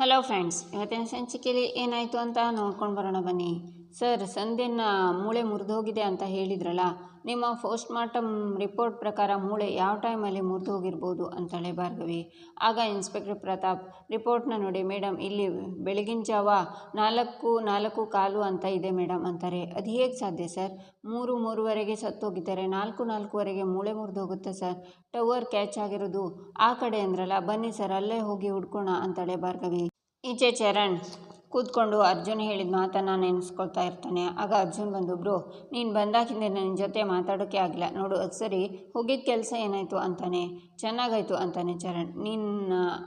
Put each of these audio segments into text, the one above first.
Hello friends ಇವತ್ತಿನ ಸಂಚಿಕೆಯಲ್ಲಿ ಏನಾಯಿತು ಅಂತ ನೋಡ್ಕೊಂಡು ಬರೋಣ ಬನ್ನಿ. ಸರ್ ಸಂಧ್ಯನ ಮೂಳೆ ಮುರಿದೋಗಿದೆ ಅಂತ ಹೇಳಿದ್ರಲ್ಲ, ನಿಮ್ಮ ಪೋಸ್ಟ್ ಮಾರ್ಟಮ್ ರಿಪೋರ್ಟ್ ಪ್ರಕಾರ ಮೂಳೆ ಯಾವ ಟೈಮಲ್ಲಿ ಮುರಿದು ಹೋಗಿರ್ಬೋದು ಅಂತಾಳೆ ಭಾರ್ಗವಿ. ಆಗ ಇನ್ಸ್ಪೆಕ್ಟರ್ ಪ್ರತಾಪ್ ರಿಪೋರ್ಟ್ನ ನೋಡಿ ಮೇಡಮ್ ಇಲ್ಲಿ ಬೆಳಗಿನ ಜಾವ ನಾಲ್ಕು ನಾಲ್ಕು ಕಾಲು ಅಂತ ಇದೆ ಮೇಡಮ್ ಅಂತಾರೆ. ಅದು ಹೇಗೆ ಸಾಧ್ಯ ಸರ್ ಮೂರು, ಮೂರುವರೆಗೆ ಸತ್ತೋಗಿದ್ದಾರೆ ನಾಲ್ಕು, ನಾಲ್ಕುವರೆಗೆ ಮೂಳೆ ಮುರಿದೋಗುತ್ತೆ ಸರ್ ಟವರ್ ಕ್ಯಾಚ್ ಆಗಿರೋದು ಆ ಕಡೆ ಅಂದ್ರಲ್ಲ, ಬನ್ನಿ ಸರ್ ಅಲ್ಲೇ ಹೋಗಿ ಹುಡ್ಕೋಣ ಅಂತಾಳೆ ಭಾರ್ಗವಿ. ಈಚೆ ಚರಣ್ ಕೂತ್ಕೊಂಡು ಅರ್ಜುನ್ ಹೇಳಿದ ಮಾತನ್ನು ನೆನೆಸ್ಕೊಳ್ತಾ ಇರ್ತಾನೆ. ಆಗ ಅರ್ಜುನ್ ಬಂದು, ಬ್ರೋ, ನೀನು ಬಂದಾಗಿಂದ ನನ್ನ ಜೊತೆ ಮಾತಾಡೋಕ್ಕೆ ಆಗಿಲ್ಲ ನೋಡು ಅದು ಸರಿ ಹೋಗಿದ್ದ ಕೆಲಸ ಏನಾಯಿತು? ಅಂತಾನೆ. ಚೆನ್ನಾಗಾಯಿತು, ಅಂತಾನೆ ಚರಣ್. ನೀನು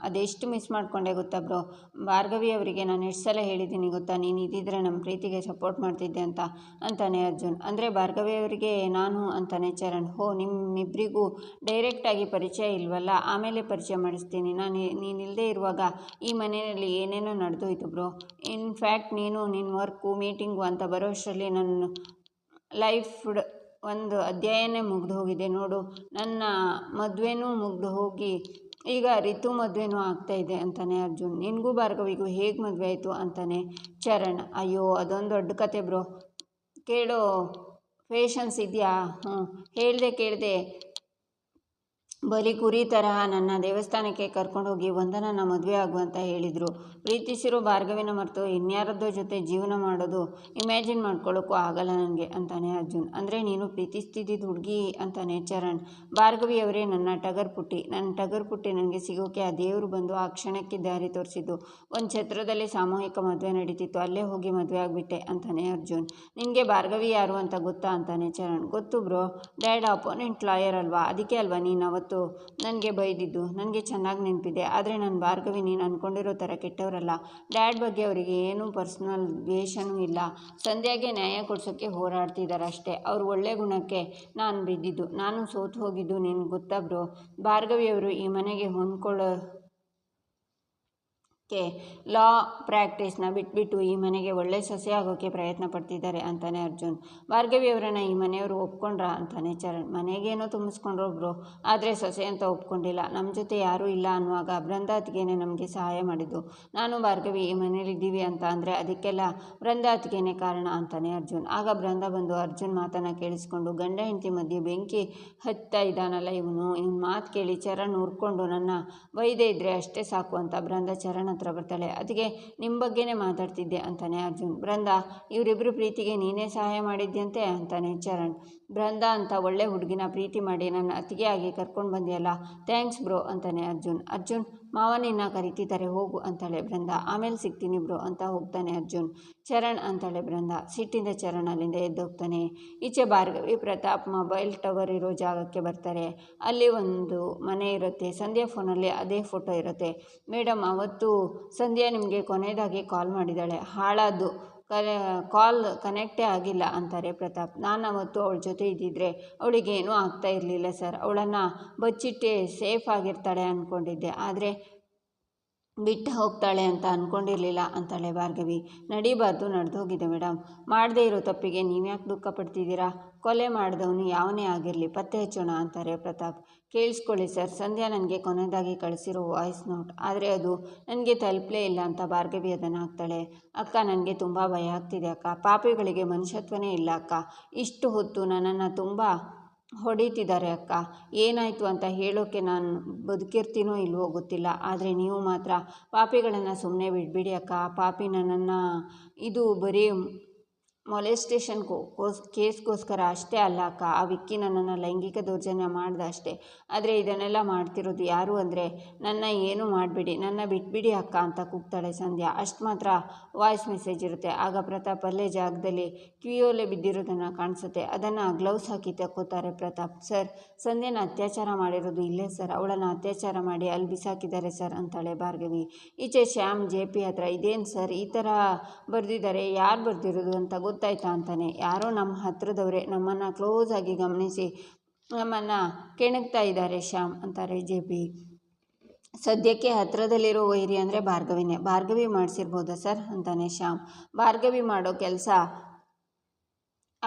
ಅದೆಷ್ಟು ಮಿಸ್ ಮಾಡಿಕೊಂಡೆ ಗೊತ್ತಾ, ಬ್ರೋ? ಭಾರ್ಗವಿ ಅವರಿಗೆ ನಾನು ಎಷ್ಟು ಸಲ ಹೇಳಿದ್ದೀನಿ ಗೊತ್ತಾ? ನೀನು ಇದ್ದಿದ್ರೆ ನಮ್ಮ ಪ್ರೀತಿಗೆ ಸಪೋರ್ಟ್ ಮಾಡ್ತಿದ್ದೆ ಅಂತ, ಅಂತಾನೆ ಅರ್ಜುನ್. ಅಂದರೆ ಭಾರ್ಗವಿ ಅವರಿಗೆ ನಾನು, ಅಂತಾನೆ ಚರಣ್. ಹೋ ನಿಮ್ಮಿಬ್ಬರಿಗೂ ಡೈರೆಕ್ಟಾಗಿ ಪರಿಚಯ ಇಲ್ವಲ್ಲ? ಆಮೇಲೆ ಪರಿಚಯ ಮಾಡಿಸ್ತೀನಿ. ನಾನು ನೀನಿಲ್ಲದೆ ಇರುವಾಗ ಈ ಮನೆಯಲ್ಲಿ ಏನೇನೋ ನಡೆದೋಯ್ತು, ಬ್ರೋ? ಇನ್ಫ್ಯಾಕ್ಟ್ ನೀನು ನಿನ್ನ ವರ್ಕು, ಮೀಟಿಂಗು ಅಂತ ಬರೋಷ್ಟರಲ್ಲಿ ನನ್ನ ಲೈಫ್ ಒಂದು ಅಧ್ಯಾಯನೇ ಮುಗಿದು ಹೋಗಿದೆ. ನೋಡು, ನನ್ನ ಮದುವೆನೂ ಮುಗಿದು ಹೋಗಿ, ಈಗ ರಿತು ಮದುವೆನೂ ಆಗ್ತಾ ಇದೆ ಅಂತಾನೆ ಅರ್ಜುನ್. ನಿನಗೂ ಭಾರ್ಗವಿಗೂ ಹೇಗೆ ಮದುವೆ ಆಯಿತು ಅಂತಾನೆ ಚರಣ್. ಅಯ್ಯೋ, ಅದೊಂದು ದೊಡ್ಡ ಕತೆ ಬ್ರೋ. ಕೇಳೋ, ಪೇಷನ್ಸ್ ಇದೆಯಾ? ಹ್ಞೂ ಹೇಳ್ದೆ ಕೇಳಿದೆ. ಬರೀ ಕುರಿ ತರಹ ನನ್ನ ದೇವಸ್ಥಾನಕ್ಕೆ ಕರ್ಕೊಂಡೋಗಿ ವಂದನನ ಮದುವೆ ಆಗುವಂತ ಹೇಳಿದರು. ಪ್ರೀತಿಸಿರೋ ಭಾರ್ಗವಿನ ಮರೆತು ಇನ್ಯಾರದ್ದೋ ಜೊತೆ ಜೀವನ ಮಾಡೋದು ಇಮ್ಯಾಜಿನ್ ಮಾಡ್ಕೊಳ್ಳೋಕ್ಕೂ ಆಗಲ್ಲ ನನಗೆ ಅಂತಾನೆ ಅರ್ಜುನ್. ಅಂದರೆ ನೀನು ಪ್ರೀತಿಸ್ತಿದ್ದಿದ್ದು ಹುಡುಗಿ ಅಂತಾನೆ ಚರಣ್. ಭಾರ್ಗವಿಯವರೇ ನನ್ನ ಟಗರ್ ಪುಟ್ಟಿ. ನನ್ನ ಟಗರ್ ಪುಟ್ಟಿ ನನಗೆ ಸಿಗೋಕೆ ಆ ದೇವರು ಬಂದು ಆ ಕ್ಷಣಕ್ಕೆ ದಾರಿ ತೋರಿಸಿದ್ದು. ಒಂದು ಛತ್ರದಲ್ಲಿ ಸಾಮೂಹಿಕ ಮದುವೆ ನಡೀತಿತ್ತು. ಅಲ್ಲೇ ಹೋಗಿ ಮದುವೆ ಆಗಿಬಿಟ್ಟೆ ಅಂತಾನೆ ಅರ್ಜುನ್. ನಿನಗೆ ಭಾರ್ಗವಿ ಯಾರು ಅಂತ ಗೊತ್ತಾ ಅಂತಾನೆ ಚರಣ್. ಗೊತ್ತು ಬ್ರೋ, ಡ್ಯಾಡ್ ಅಪೋನೆಂಟ್ ಲಾಯರ್ ಅಲ್ವಾ? ಅದಕ್ಕೆ ಅಲ್ವಾ ನೀನು ಅವತ್ತು ನನಗೆ ಬೈದಿದ್ದು, ನನಗೆ ಚೆನ್ನಾಗಿ ನೆನಪಿದೆ. ಆದರೆ ನಾನು ಭಾರ್ಗವಿ ನೀನು ಅಂದ್ಕೊಂಡಿರೋ ಥರ ಕೆಟ್ಟವರಲ್ಲ. ಡ್ಯಾಡ್ ಬಗ್ಗೆ ಅವರಿಗೆ ಏನೂ ಪರ್ಸ್ನಲ್ ದ್ವೇಷನೂ ಇಲ್ಲ. ಸಂಧ್ಯಾಗೆ ನ್ಯಾಯ ಕೊಡ್ಸೋಕ್ಕೆ ಹೋರಾಡ್ತಿದ್ದಾರೆ ಅಷ್ಟೇ ಅವ್ರ ಒಳ್ಳೆ ಗುಣಕ್ಕೆ ನಾನು ಬಿದ್ದಿದ್ದು. ನಾನು ಸೋತು ಹೋಗಿದ್ದು ನಿನ್ಗೆ ಗೊತ್ತಾ ಬ್ರೋ? ಭಾರ್ಗವಿಯವರು ಈ ಮನೆಗೆ ಹೊಂದ್ಕೊಳ್ಳೋ ಕೆ ಲಾ ಪ್ರಾಕ್ಟೀಸ್ನ ಬಿಟ್ಬಿಟ್ಟು ಈ ಮನೆಗೆ ಒಳ್ಳೆ ಸೊಸೆ ಆಗೋಕ್ಕೆ ಪ್ರಯತ್ನ ಪಡ್ತಿದ್ದಾರೆ ಅಂತಾನೆ ಅರ್ಜುನ್. ಭಾರ್ಗವಿ ಅವರನ್ನು ಈ ಮನೆಯವರು ಒಪ್ಕೊಂಡ್ರ ಅಂತಾನೆ ಚರಣ್. ಮನೆಗೇನೋ ತುಂಬಿಸ್ಕೊಂಡ್ರು ಒಬ್ರು ಆದರೆ ಸೊಸೆ ಅಂತ ಒಪ್ಕೊಂಡಿಲ್ಲ. ನಮ್ಮ ಜೊತೆ ಯಾರೂ ಇಲ್ಲ ಅನ್ನುವಾಗ ಬೃಂದಾತ್ಗೇನೆ ನಮಗೆ ಸಹಾಯ ಮಾಡಿದ್ದು. ನಾನು, ಭಾರ್ಗವಿ ಈ ಮನೇಲಿದ್ದೀವಿ ಅಂತ ಅಂದರೆ ಅದಕ್ಕೆಲ್ಲ ಬೃಂದಾತ್ಗೇನೆ ಕಾರಣ ಅಂತಾನೆ ಅರ್ಜುನ್. ಆಗ ಬೃಂದ ಬಂದು ಅರ್ಜುನ್ ಮಾತನ್ನು ಕೇಳಿಸ್ಕೊಂಡು, ಗಂಡ ಹೆಂಡತಿ ಮಧ್ಯೆ ಬೆಂಕಿ ಹತ್ತಾ ಇದ್ದಾನಲ್ಲ ಇವನು ಇವನು ಮಾತು ಕೇಳಿ ಚರಣ್ ಹುರ್ಕೊಂಡು ನನ್ನ ವೈದ್ಯ ಇದ್ದರೆ ಅಷ್ಟೇ ಸಾಕು ಅಂತ ಬೃಂದ ಚರಣ್ ಹತ್ರ ಬರ್ತಾಳೆ. ಅದಕ್ಕೆ ನಿಮ್ಮ ಬಗ್ಗೆನೇ ಮಾತಾಡ್ತಿದ್ದೆ ಅಂತಾನೆ ಅರ್ಜುನ್. ಬೃಂದ ಇವರಿಬ್ಬರು ಪ್ರೀತಿಗೆ ನೀನೇ ಸಹಾಯ ಮಾಡಿದ್ಯಂತೆ ಅಂತಾನೆ ಚರಣ್. ಬೃಂದ ಅಂತ ಒಳ್ಳೆ ಹುಡುಗಿನ ಪ್ರೀತಿ ಮಾಡಿ ನನ್ನ ಅತ್ತಿಗೆ ಆಗಿ ಕರ್ಕೊಂಡು ಬಂದಿಯಲ್ಲ, ಥ್ಯಾಂಕ್ಸ್ ಬ್ರೋ ಅಂತಾನೆ ಅರ್ಜುನ್. ಅರ್ಜುನ್ ಮಾವ ನಿನ್ನ ಕರಿತಿದ್ದಾರೆ, ಹೋಗು ಅಂತಾಳೆ ಬೃಂದ. ಆಮೇಲೆ ಸಿಗ್ತೀನಿ ಬ್ರೋ ಅಂತ ಹೋಗ್ತಾನೆ ಅರ್ಜುನ್. ಚರಣ್ ಅಂತಾಳೆ ಬೃಂದ. ಸಿಟ್ಟಿಂದ ಚರಣ್ ಅಲ್ಲಿಂದ ಎದ್ದೋಗ್ತಾನೆ. ಈಚೆ ಭಾರ್ಗವಿ ಪ್ರತಾಪ್ ಮೊಬೈಲ್ ಟವರ್ ಇರೋ ಜಾಗಕ್ಕೆ ಬರ್ತಾರೆ. ಅಲ್ಲಿ ಒಂದು ಮನೆ ಇರುತ್ತೆ. ಸಂಧ್ಯಾ ಫೋನಲ್ಲಿ ಅದೇ ಫೋಟೋ ಇರುತ್ತೆ. ಮೇಡಮ್, ಅವತ್ತು ಸಂಧ್ಯಾ ನಿಮಗೆ ಕೊನೆಯದಾಗಿ ಕಾಲ್ ಮಾಡಿದ್ದಾಳೆ. ಹಾಳಾದ್ದು. ಕರೆ, ಕಾಲ್ ಕನೆಕ್ಟೇ ಆಗಿಲ್ಲ ಅಂತಾರೆ ಪ್ರತಾಪ್. ನಾನು ಅವತ್ತು ಅವಳ ಜೊತೆ ಇದ್ದಿದ್ರೆ ಅವಳಿಗೇನೂ ಆಗ್ತಾ ಇರಲಿಲ್ಲ ಸರ್. ಅವಳನ್ನು ಬಚ್ಚಿಟ್ಟೆ ಸೇಫ್ ಆಗಿರ್ತಾಳೆ ಅಂದ್ಕೊಂಡಿದ್ದೆ ಆದರೆ ಬಿಟ್ಟು ಹೋಗ್ತಾಳೆ ಅಂತ ಅಂದ್ಕೊಂಡಿರಲಿಲ್ಲ ಅಂತಾಳೆ ಭಾರ್ಗವಿ. ನಡಿಬಾರ್ದು, ನಡೆದೋಗಿದೆ ಮೇಡಮ್ ಮಾಡದೇ ಇರೋ ತಪ್ಪಿಗೆ ನೀವ್ಯಾಕೆ ದುಃಖ ಪಡ್ತಿದ್ದೀರಾ? ಕೊಲೆ ಮಾಡಿದವನು ಯಾವನೇ ಆಗಿರಲಿ ಪತ್ತೆ ಹಚ್ಚೋಣ ಅಂತಾರೆ ಪ್ರತಾಪ್. ಕೇಳಿಸ್ಕೊಳ್ಳಿ ಸರ್, ಸಂಧ್ಯಾ ನನಗೆ ಕೊನೆಯದಾಗಿ ಕಳಿಸಿರೋ ವಾಯ್ಸ್ ನೋಟ್. ಆದರೆ ಅದು ನನಗೆ ತಲುಪಲೇ ಇಲ್ಲ ಅಂತ ಭಾರ್ಗವಿ ಅದನ್ನು ಹಾಕ್ತಾಳೆ. ಅಕ್ಕ, ನನಗೆ ತುಂಬ ಭಯ ಆಗ್ತಿದೆ ಅಕ್ಕ. ಪಾಪಿಗಳಿಗೆ ಮನುಷ್ಯತ್ವನೇ ಇಲ್ಲ ಅಕ್ಕ. ಇಷ್ಟು ಹೊತ್ತು ನನ್ನನ್ನು ತುಂಬ ಹೊಡಿತಿದ್ದಾರೆ ಅಕ್ಕ. ಏನಾಯಿತು ಅಂತ ಹೇಳೋಕ್ಕೆ ನಾನು ಬದುಕಿರ್ತೀನೋ ಇಲ್ವೋ ಗೊತ್ತಿಲ್ಲ. ಆದರೆ ನೀವು ಮಾತ್ರ ಪಾಪಿಗಳನ್ನು ಸುಮ್ಮನೆ ಬಿಡಬೇಡಿ ಅಕ್ಕ. ಪಾಪಿ ನನ್ನನ್ನು ಇದು ಬರೀ ಮೊಲೆಸ್ಟೇಷನ್ಗೋ ಕೋಸ್, ಕೇಸ್ಗೋಸ್ಕರ ಅಷ್ಟೇ ಅಲ್ಲ ಅಕ್ಕ, ಆ ವಿಕ್ಕಿ ನನ್ನನ್ನು ಲೈಂಗಿಕ ದೌರ್ಜನ್ಯ ಮಾಡ್ದ ಅಷ್ಟೇ ಆದರೆ ಇದನ್ನೆಲ್ಲ ಮಾಡ್ತಿರೋದು ಯಾರು ಅಂದರೆ, ನನ್ನ ಏನು ಮಾಡಬೇಡಿ, ನನ್ನ ಬಿಟ್ಬಿಡಿ ಅಕ್ಕ ಅಂತ ಕೂಗ್ತಾಳೆ ಸಂಧ್ಯಾ. ಅಷ್ಟು ಮಾತ್ರ ವಾಯ್ಸ್ ಮೆಸೇಜ್ ಇರುತ್ತೆ. ಆಗ ಪ್ರತಾಪ್ ಅಲ್ಲೇ ಜಾಗದಲ್ಲಿ ಕಿವಿಯೋಲೆ ಬಿದ್ದಿರೋದನ್ನು ಕಾಣಿಸುತ್ತೆ. ಅದನ್ನು ಗ್ಲೌಸ್ ಹಾಕಿ ತಕ್ಕೋತಾರೆ ಪ್ರತಾಪ್. ಸರ್, ಸಂಧ್ಯನ ಅತ್ಯಾಚಾರ ಮಾಡಿರೋದು ಇಲ್ಲೇ ಸರ್. ಅವಳನ್ನು ಅತ್ಯಾಚಾರ ಮಾಡಿ ಅಲ್ಲಿ ಬಿಸಾಕಿದ್ದಾರೆ ಸರ್, ಅಂತಾಳೆ ಭಾರ್ಗವಿ. ಈಚೆ ಶ್ಯಾಮ್ ಜೆ ಪಿ ಹತ್ರ, ಇದೇನು ಸರ್? ಈ ಥರ ಬರೆದಿದ್ದಾರೆ. ಯಾರು ಬರೆದಿರೋದು? ಅಂತ ಗೊತ್ತಾಯ್ತಾ ಅಂತಾನೆ. ಯಾರೋ ನಮ್ಮ ಹತ್ರದವರೇ, ನಮ್ಮನ್ನು ಕ್ಲೋಸ್ ಆಗಿ ಗಮನಿಸಿ, ನಮ್ಮನ್ನು ಕೆಣಗ್ತಾ ಇದ್ದಾರೆ ಶ್ಯಾಮ್ ಅಂತಾರೆ ಜೆ ಪಿ. ಸದ್ಯಕ್ಕೆ ಹತ್ರದಲ್ಲಿರೋ ವೈರಿ ಅಂದರೆ ಭಾರ್ಗವಿನೇ. ಭಾರ್ಗವಿ ಮಾಡಿಸಿರ್ಬೋದಾ ಸರ್? ಅಂತಾನೆ ಶ್ಯಾಮ್. ಭಾರ್ಗವಿ ಮಾಡೋ ಕೆಲಸ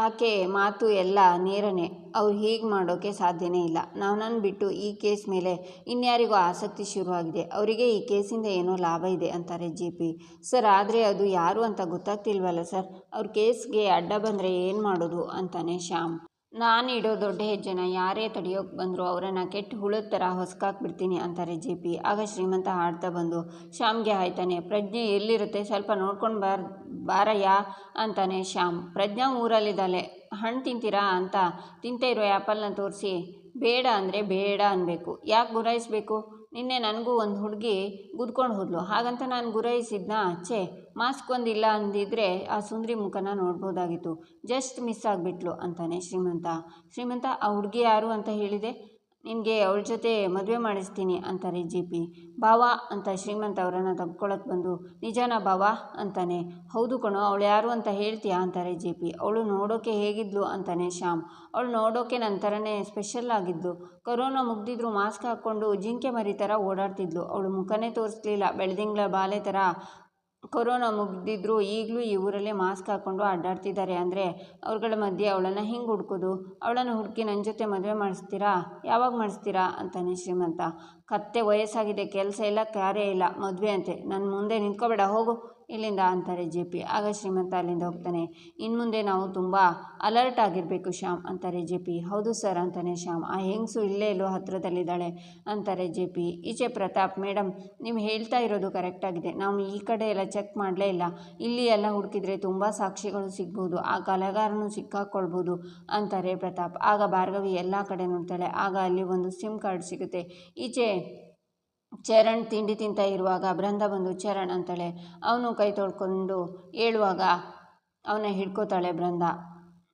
ಆಕೆ ಮಾತು ಎಲ್ಲ ನೇರನೆ. ಅವ್ರು ಹೀಗೆ ಮಾಡೋಕ್ಕೆ ಸಾಧ್ಯನೇ ಇಲ್ಲ. ನನ್ನನ್ನು ಬಿಟ್ಟು ಈ ಕೇಸ್ ಮೇಲೆ ಇನ್ಯಾರಿಗೂ ಆಸಕ್ತಿ ಶುರುವಾಗಿದೆ. ಅವರಿಗೆ ಈ ಕೇಸಿಂದ ಏನೋ ಲಾಭ ಇದೆ ಅಂತಾರೆ ಜಿ ಪಿ. ಸರ್, ಆದರೆ ಅದು ಯಾರು ಅಂತ ಗೊತ್ತಾಗ್ತಿಲ್ವಲ್ಲ ಸರ್? ಅವ್ರ ಕೇಸ್ಗೆ ಅಡ್ಡ ಬಂದರೆ ಏನು ಮಾಡೋದು? ಅಂತಾನೆ ಶ್ಯಾಮ್. ನಾನು ಇಡೋ ದೊಡ್ಡ ಹೆಜ್ಜೆನ ಯಾರೇ ತಡೆಯೋಕೆ ಬಂದರೂ ಅವರನ್ನು ಕೆಟ್ಟ ಹುಳದ ಥರ ಹೊಸ್ಕಾಕ್ಬಿಡ್ತೀನಿ ಅಂತಾರೆ ಜೆ ಪಿ. ಆಗ ಶ್ರೀಮಂತ ಹಾಡ್ತಾ ಬಂದು, ಶ್ಯಾಮ್ಗೆ ಆಯ್ತಾನೆ ಪ್ರಜ್ಞೆ ಎಲ್ಲಿರುತ್ತೆ? ಸ್ವಲ್ಪ ನೋಡ್ಕೊಂಡು ಬಾರ್, ಬಾರಯ್ಯ? ಅಂತಾನೆ ಶ್ಯಾಮ್. ಪ್ರಜ್ಞಾ ಊರಲ್ಲಿದ್ದಾಳೆ. ಹಣ್ಣು ತಿಂತೀರಾ ಅಂತ ತಿಂತಾ ಇರೋ ಆ್ಯಪಲ್ನ ತೋರಿಸಿ. ಬೇಡ ಅಂದರೆ ಬೇಡ ಅನ್ನಬೇಕು ಯಾಕೆ ಗುರಾಯಿಸ್ಬೇಕು? ನಿನ್ನೆ ನನಗೂ ಒಂದು ಹುಡುಗಿ ಗುದ್ಕೊಂಡು ಹೋದ್ಲು. ಹಾಗಂತ ನಾನು ಗುರೈಸಿದ್ನಾ. ಛೇ, ಮಾಸ್ಕ್ ಒಂದಿಲ್ಲ ಅಂದಿದ್ರೆ ಆ ಸುಂದರಿ ಮುಖನ ನೋಡ್ಬೋದಾಗಿತ್ತು. ಜಸ್ಟ್ ಮಿಸ್ ಆಗಿಬಿಟ್ಲು ಅಂತಾನೆ ಶ್ರೀಮಂತ. ಶ್ರೀಮಂತ, ಆ ಹುಡುಗಿ ಯಾರು ಅಂತ ಹೇಳಿದೆ? ನಿನಗೆ ಅವಳ ಜೊತೆ ಮದುವೆ ಮಾಡಿಸ್ತೀನಿ, ಅಂತಾರೆ ಜಿ ಪಿ. ಬಾವ, ಅಂತ ಶ್ರೀಮಂತ ಅವರನ್ನು ತಬ್ಕೊಳಕ್ಕೆ ಬಂದು, ನಿಜಾನ ಬಾವಾ, ಅಂತಾನೆ. ಹೌದು ಕಣೋ, ಅವಳು ಯಾರು ಅಂತ ಹೇಳ್ತೀಯಾ, ಅಂತಾರೆ ಜಿ ಪಿ. ಅವಳು ನೋಡೋಕೆ ಹೇಗಿದ್ಲು, ಅಂತಾನೆ ಶ್ಯಾಮ್. ಅವಳು ನೋಡೋಕೆ ನನ್ನ ಥರನೇ ಸ್ಪೆಷಲ್ ಆಗಿದ್ಲು ಕೊರೋನಾ ಮುಗ್ದಿದ್ರು ಮಾಸ್ಕ್ ಹಾಕ್ಕೊಂಡು ಜಿಂಕೆ ಮರಿ ಥರ ಓಡಾಡ್ತಿದ್ಲು. ಅವಳು ಮುಖನೇ ತೋರಿಸ್ಲಿಲ್ಲ. ಬೆಳೆದಿಂಗ್ಳ ಬಾಲೆ ಥರ ಕೊರೋನಾ ಮುಗ್ದಿದ್ರು ಈಗಲೂ ಈ ಊರಲ್ಲೇ ಮಾಸ್ಕ್ ಹಾಕ್ಕೊಂಡು ಅಡ್ಡಾಡ್ತಿದ್ದಾರೆ. ಅಂದರೆ ಅವ್ರುಗಳ ಮಧ್ಯೆ ಅವಳನ್ನು ಹಿಂಗೆ ಹುಡ್ಕೋದು? ಅವಳನ್ನು ಹುಡುಕಿ ನನ್ನ ಜೊತೆ ಮದುವೆ ಮಾಡಿಸ್ತೀರಾ? ಯಾವಾಗ ಮಾಡಿಸ್ತೀರಾ? ಅಂತಾನೆ ಶ್ರೀಮಂತ. ಕತ್ತೆ ವಯಸ್ಸಾಗಿದೆ, ಕೆಲಸ ಇಲ್ಲ ಕಾರ್ಯ ಇಲ್ಲ, ಮದುವೆ ಅಂತೆ. ನನ್ನ ಮುಂದೆ ನಿಂತ್ಕೋಬೇಡ, ಹೋಗು. ಇಲ್ಲಿಂದ ಅಂತಾರೆ ಜೆ ಪಿ. ಆಗ ಶ್ರೀಮಂತ ಅಲ್ಲಿಂದ ಹೋಗ್ತಾನೆ. ಇನ್ನು ಮುಂದೆ ನಾವು ತುಂಬ ಅಲರ್ಟ್ ಆಗಿರಬೇಕು ಶ್ಯಾಮ್, ಅಂತಾರೆ ಜೆ ಪಿ. ಹೌದು ಸರ್, ಅಂತಾನೆ ಶ್ಯಾಮ್. ಆ ಹೆಂಗಸು ಇಲ್ಲೇ ಇಲ್ಲೋ ಹತ್ತಿರದಲ್ಲಿದ್ದಾಳೆ ಅಂತಾರೆ ಜೆ ಪಿ. ಈಚೆ ಪ್ರತಾಪ್ ಮೇಡಮ್ ನೀವು ಹೇಳ್ತಾ ಇರೋದು ಕರೆಕ್ಟಾಗಿದೆ ನಾವು ಈ ಕಡೆ ಎಲ್ಲ ಚೆಕ್ ಮಾಡಲೇ ಇಲ್ಲ. ಇಲ್ಲಿ ಎಲ್ಲ ಹುಡುಕಿದ್ರೆ ತುಂಬ ಸಾಕ್ಷಿಗಳು ಸಿಗ್ಬೋದು. ಆ ಕಲೆಗಾರನು ಸಿಕ್ಕಾಕ್ಕೊಳ್ಬೋದು ಅಂತಾರೆ ಪ್ರತಾಪ್. ಆಗ ಭಾರ್ಗವಿ ಎಲ್ಲ ಕಡೆ ನೋಡ್ತಾಳೆ. ಆಗ ಅಲ್ಲಿ ಒಂದು ಸಿಮ್ ಕಾರ್ಡ್ ಸಿಗುತ್ತೆ. ಈಚೆ ಚರಣ್ ತಿಂಡಿ ತಿಂತ ಇರುವಾಗ ಬೃಂದ ಬಂದು ಚರಣ್ ಅಂತಾಳೆ ಅವನು ಕೈ ತೊಳ್ಕೊಂಡು ಹೇಳುವಾಗ ಅವನ ಹಿಡ್ಕೋತಾಳೆ ಬೃಂದ.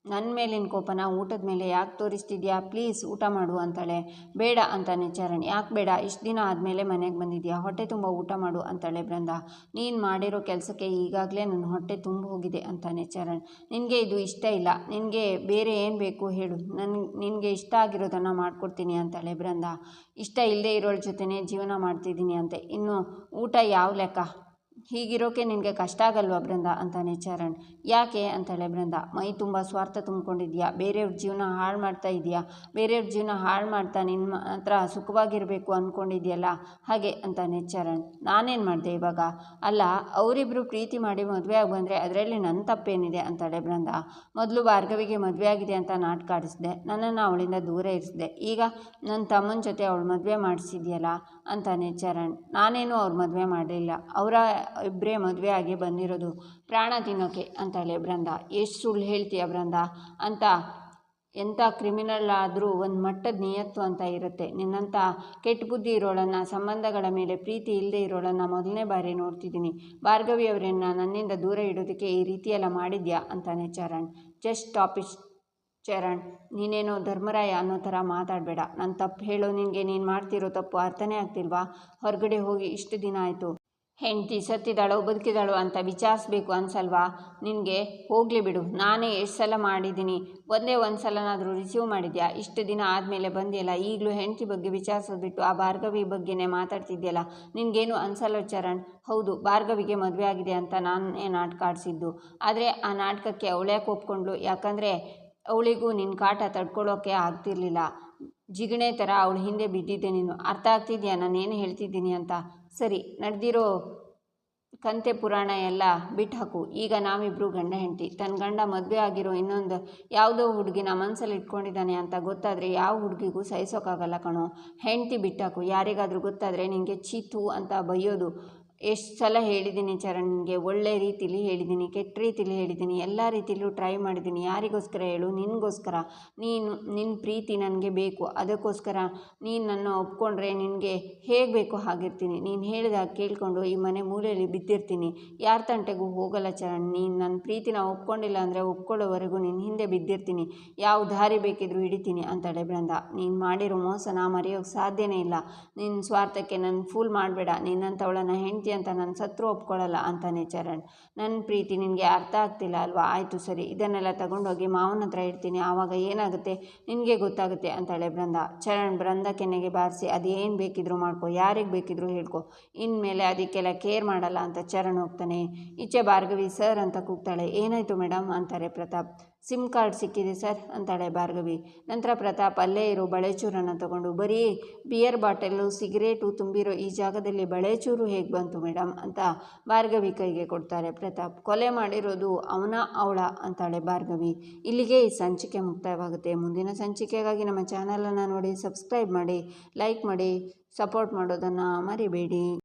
ನನ್ನ ಮೇಲಿನ ಕೋಪನ ಊಟದ ಮೇಲೆ ಯಾಕೆ ತೋರಿಸ್ತಿದ್ಯಾ? ಪ್ಲೀಸ್ ಊಟ ಮಾಡು ಅಂತಾಳೆ. ಬೇಡ ಅಂತಾನೆ ಚರಣ್. ಯಾಕೆ ಬೇಡ? ಇಷ್ಟು ದಿನ ಆದಮೇಲೆ ಮನೆಗೆ ಬಂದಿದ್ಯಾ? ಹೊಟ್ಟೆ ತುಂಬ ಊಟ ಮಾಡು ಅಂತಾಳೆ ಬೃಂದ ನೀನು ಮಾಡಿರೋ ಕೆಲಸಕ್ಕೆ ಈಗಾಗಲೇ ನನ್ನ ಹೊಟ್ಟೆ ತುಂಬ ಹೋಗಿದೆ ಅಂತಾನೆ ಚರಣ್. ನಿನಗೆ ಇದು ಇಷ್ಟ ಇಲ್ಲ. ನಿನಗೆ ಬೇರೆ ಏನು ಬೇಕು ಹೇಳು. ನನ್, ನಿನಗೆ ಇಷ್ಟ ಆಗಿರೋದನ್ನು ಮಾಡ್ಕೊಡ್ತೀನಿ ಅಂತಾಳೆ ಬೃಂದ ಇಷ್ಟ ಇಲ್ಲದೆ ಇರೋಳ ಜೊತೆನೇ ಜೀವನ ಮಾಡ್ತಿದ್ದೀನಿ ಅಂತೆ. ಇನ್ನು ಊಟ ಯಾವ ಲೆಕ್ಕ? ಹೀಗಿರೋಕೆ ನಿನಗೆ ಕಷ್ಟ ಆಗಲ್ವಾ ಬೃಂದ? ಅಂತಾನೆ ಚರಣ್. ಯಾಕೆ ಅಂತಾಳೆ ಬೃಂದ? ಮೈ ತುಂಬ ಸ್ವಾರ್ಥ ತುಂಬ್ಕೊಂಡಿದ್ಯಾ? ಬೇರೆಯವ್ರ ಜೀವನ ಹಾಳು ಮಾಡ್ತಾ ಇದೆಯಾ? ಬೇರೆಯವ್ರ ಜೀವನ ಹಾಳು ಮಾಡ್ತಾ ನಿನ್ನ ಹತ್ರ ಸುಖವಾಗಿರಬೇಕು ಅಂದ್ಕೊಂಡಿದ್ಯಲ್ಲ ಹಾಗೆ ಅಂತಾನೆ ಚರಣ್. ನಾನೇನು ಮಾಡಿದೆ ಇವಾಗ? ಅಲ್ಲ ಅವರಿಬ್ಬರು ಪ್ರೀತಿ ಮಾಡಿ ಮದುವೆ ಆಗಿ ಬಂದರೆ ಅದರಲ್ಲಿ ನನ್ನ ತಪ್ಪೇನಿದೆ ಅಂತಾಳೆ ಬೃಂದ. ಮೊದಲು ಭಾರ್ಗವಿಗೆ ಮದುವೆ ಆಗಿದೆ ಅಂತ ನಾಟಕ ಆಡಿಸಿದೆ ನನ್ನನ್ನು ಅವಳಿಂದ ದೂರ ಇರಿಸಿದೆ. ಈಗ ನನ್ನ ತಮ್ಮನ ಜೊತೆ ಅವಳು ಮದುವೆ ಮಾಡಿಸಿದ್ಯಲ್ಲ? ಅಂತಾನೆ ಚರಣ್. ನಾನೇನು ಅವ್ರ ಮದುವೆ ಮಾಡಲಿಲ್ಲ. ಅವರ ಇಬ್ಬರೇ ಮದುವೆ ಆಗಿ ಬಂದಿರೋದು. ಪ್ರಾಣ ತಿನ್ನೋಕೆ ಅಂತಾಳೆ ಬೃಂದ ಎಷ್ಟು ಸುಳ್ಳು ಹೇಳ್ತೀಯ ಬೃಂದ ಅಂತ ಎಂಥ ಕ್ರಿಮಿನಲ್ ಆದರೂ ಒಂದು ಮಟ್ಟದ ನಿಯತ್ತು ಅಂತ ಇರುತ್ತೆ. ನಿನ್ನಂಥ ಕೆಟ್ಟ ಬುದ್ಧಿ ಇರೋಳನ್ನು, ಸಂಬಂಧಗಳ ಮೇಲೆ ಪ್ರೀತಿ ಇಲ್ಲದೆ ಇರೋಳನ್ನು ಮೊದಲನೇ ಬಾರಿ ನೋಡ್ತಿದ್ದೀನಿ. ಭಾರ್ಗವಿ ಅವರನ್ನು ನನ್ನಿಂದ ದೂರ ಇಡೋದಕ್ಕೆ ಈ ರೀತಿಯೆಲ್ಲ ಮಾಡಿದ್ಯಾ? ಅಂತಾನೆ Charan. Just top is Charan. ನೀನೇನೋ ಧರ್ಮರಾಯ ಅನ್ನೋ ಥರ ಮಾತಾಡಬೇಡ. ನಾನು ತಪ್ಪು ಹೇಳೋ ನಿನಗೆ ನೀನು ಮಾಡ್ತಿರೋ ತಪ್ಪು ಅರ್ಥನೇ ಆಗ್ತಿಲ್ವಾ? ಹೊರಗಡೆ ಹೋಗಿ ಇಷ್ಟು ದಿನ ಆಯಿತು. ಹೆಂಡತಿ ಸತ್ತಿದ್ದಾಳೋ ಬದುಕಿದಾಳೋ ಅಂತ ವಿಚಾರಿಸ್ಬೇಕು ಅನ್ಸಲ್ವಾ? ನಿನಗೆ ಹೋಗಲಿ ಬಿಡು, ನಾನೇ ಎಷ್ಟು ಸಲ ಮಾಡಿದ್ದೀನಿ. ಒಂದೇ ಒಂದು ಸಲನಾದರೂ ರಿಸೀವ್ ಮಾಡಿದ್ಯಾ? ಇಷ್ಟು ದಿನ ಆದಮೇಲೆ ಬಂದಿಲ್ಲ ಈಗಲೂ ಹೆಂಡತಿ ಬಗ್ಗೆ ವಿಚಾರಿಸೋದು ಬಿಟ್ಟು ಆ ಭಾರ್ಗವಿ ಬಗ್ಗೆನೇ ಮಾತಾಡ್ತಿದ್ಯಲ್ಲ, ನಿನಗೇನು ಅನ್ಸಲ್ಲ ಚರಣ್? ಹೌದು, ಭಾರ್ಗವಿಗೆ ಮದುವೆ ಆಗಿದೆ ಅಂತ ನಾನೇ ನಾಟಕ ಆಡಿಸಿದ್ದು. ಆದರೆ ಆ ನಾಟಕಕ್ಕೆ ಅವಳೇ ಕೊಪ್ಕೊಂಡ್ಳು ಯಾಕಂದರೆ ಅವಳಿಗೂ ನಿನ್ನ ಕಾಟ ತಡ್ಕೊಳ್ಳೋಕೆ ಆಗ್ತಿರ್ಲಿಲ್ಲ. ಜಿಗಣೆ ಥರ ಅವಳು ಹಿಂದೆ ಬಿದ್ದಿದ್ದೆ ನೀನು. ಅರ್ಥ ಆಗ್ತಿದ್ಯಾ? ನಾನು ಏನು ಹೇಳ್ತಿದ್ದೀನಿ ಅಂತ. ಸರಿ, ನಡೆದಿರೋ ಕಂತೆ ಪುರಾಣ ಎಲ್ಲ ಬಿಟ್ಟು ಹಾಕು ಈಗ ನಾವಿಬ್ಬರು ಗಂಡ ಹೆಂಡತಿ. ತನ್ನ ಗಂಡ ಮದುವೆ ಆಗಿರೋ ಇನ್ನೊಂದು ಯಾವುದೋ ಹುಡುಗಿನ ಮನಸ್ಸಲ್ಲಿ ಇಟ್ಕೊಂಡಿದ್ದಾನೆ ಅಂತ ಗೊತ್ತಾದರೆ ಯಾವ ಹುಡುಗಿಗೂ ಸಹಿಸೋಕ್ಕಾಗಲ್ಲ ಕಣೋ. ಹೆಂಡತಿ ಬಿಟ್ಟಾಕು ಯಾರಿಗಾದರೂ ಗೊತ್ತಾದರೆ ನಿನಗೆ ಚೀತು ಅಂತ ಬೈಯೋದು ಎಷ್ಟು ಸಲ ಹೇಳಿದ್ದೀನಿ ಚರಣ್ಗೆ ಒಳ್ಳೆ ರೀತಿಲಿ ಹೇಳಿದ್ದೀನಿ ಕೆಟ್ಟ ರೀತಿಲಿ ಹೇಳಿದ್ದೀನಿ ಎಲ್ಲ ರೀತಿಲೂ ಟ್ರೈ ಮಾಡಿದ್ದೀನಿ ಯಾರಿಗೋಸ್ಕರ ಹೇಳು? ನಿನಗೋಸ್ಕರ. ನೀನು ನಿನ್ನ ಪ್ರೀತಿ ನನಗೆ ಬೇಕು. ಅದಕ್ಕೋಸ್ಕರ ನೀನು ನನ್ನ ಒಪ್ಕೊಂಡ್ರೆ ನಿನಗೆ ಹೇಗೆ ಬೇಕೋ ಹಾಗಿರ್ತೀನಿ. ನೀನು ಹೇಳಿದಾಗ ಕೇಳಿಕೊಂಡು ಈ ಮನೆ ಮೂಲೆಯಲ್ಲಿ ಬಿದ್ದಿರ್ತೀನಿ. ಯಾರ ತಂಟೆಗೂ ಹೋಗಲ್ಲ ಚರಣ್. ನೀನು ನನ್ನ ಪ್ರೀತಿನ ಒಪ್ಕೊಂಡಿಲ್ಲ ಅಂದರೆ ಒಪ್ಕೊಳ್ಳೋವರೆಗೂ ನಿನ್ನ ಹಿಂದೆ ಬಿದ್ದಿರ್ತೀನಿ. ಯಾವ ದಾರಿ ಬೇಕಿದ್ರೂ ಹಿಡಿತೀನಿ ಅಂತಾಳೆ ಬೃಂದ ನೀನು ಮಾಡಿರೋ ಮೋಸ ನಾ ಮರೆಯೋಕ್ಕೆ ಸಾಧ್ಯನೇ ಇಲ್ಲ. ನಿನ್ನ ಸ್ವಾರ್ಥಕ್ಕೆ ನನ್ನ ಫೂಲ್ ಮಾಡಬೇಡ. ನಿನ್ನಂಥವಳನ್ನ ಹೆಂಡ್ತಿ ಅಂತ ನಾನು ಸತ್ರು ಒಪ್ಕೊಳ್ಳಲ್ಲ ಅಂತಾನೆ ಚರಣ್. ನನ್ನ ಪ್ರೀತಿ ನಿನಗೆ ಅರ್ಥ ಆಗ್ತಿಲ್ಲ ಅಲ್ವಾ? ಆಯಿತು ಸರಿ, ಇದನ್ನೆಲ್ಲ ತಗೊಂಡೋಗಿ ಮಾವನ ಹತ್ರ ಇಡ್ತೀನಿ. ಆವಾಗ ಏನಾಗುತ್ತೆ? ನಿನಗೆ ಗೊತ್ತಾಗುತ್ತೆ ಅಂತಾಳೆ ಬೃಂದ. ಚರಣ್ ಬೃಂದ ಕೆನೆಗೆ ಬಾರಿಸಿ, ಅದೇನು ಬೇಕಿದ್ರು ಮಾಡ್ಕೊ, ಯಾರಿಗೆ ಬೇಕಿದ್ರು ಹೇಳ್ಕೊ. ಇನ್ಮೇಲೆ ಅದಕ್ಕೆಲ್ಲ ಕೇರ್ ಮಾಡಲ್ಲ ಅಂತ ಚರಣ್ ಹೋಗ್ತಾನೆ. ಈಚೆ ಭಾರ್ಗವಿ ಸರ್ ಅಂತ ಕೂಗ್ತಾಳೆ. ಏನಾಯಿತು ಮೇಡಮ್ ಅಂತಾರೆ ಪ್ರತಾಪ್. ಸಿಮ್ ಕಾರ್ಡ್ ಸಿಕ್ಕಿದೆ ಸರ್, ಅಂತಾಳೆ ಭಾರ್ಗವಿ. ನಂತರ ಪ್ರತಾಪ್ ಅಲ್ಲೇ ಇರೋ ಬಳೆಚೂರನ್ನು ತಗೊಂಡು, ಬರೀ ಬಿಯರ್ ಬಾಟಲು ಸಿಗರೇಟು ತುಂಬಿರೋ ಈ ಜಾಗದಲ್ಲಿ ಬಳೆಚೂರು ಹೇಗೆ ಬಂತು ಮೇಡಮ್ ಅಂತ ಭಾರ್ಗವಿ ಕೈಗೆ ಕೊಡ್ತಾರೆ ಪ್ರತಾಪ್. ಕೊಲೆ ಮಾಡಿರೋದು ಅವನ ಅವಳ, ಅಂತಾಳೆ ಭಾರ್ಗವಿ. ಇಲ್ಲಿಗೆ ಈ ಸಂಚಿಕೆ ಮುಕ್ತಾಯವಾಗುತ್ತೆ. ಮುಂದಿನ ಸಂಚಿಕೆಗಾಗಿ ನಮ್ಮ ಚಾನಲನ್ನು ನೋಡಿ, ಸಬ್ಸ್ಕ್ರೈಬ್ ಮಾಡಿ, ಲೈಕ್ ಮಾಡಿ, ಸಪೋರ್ಟ್ ಮಾಡೋದನ್ನು ಮರಿಬೇಡಿ.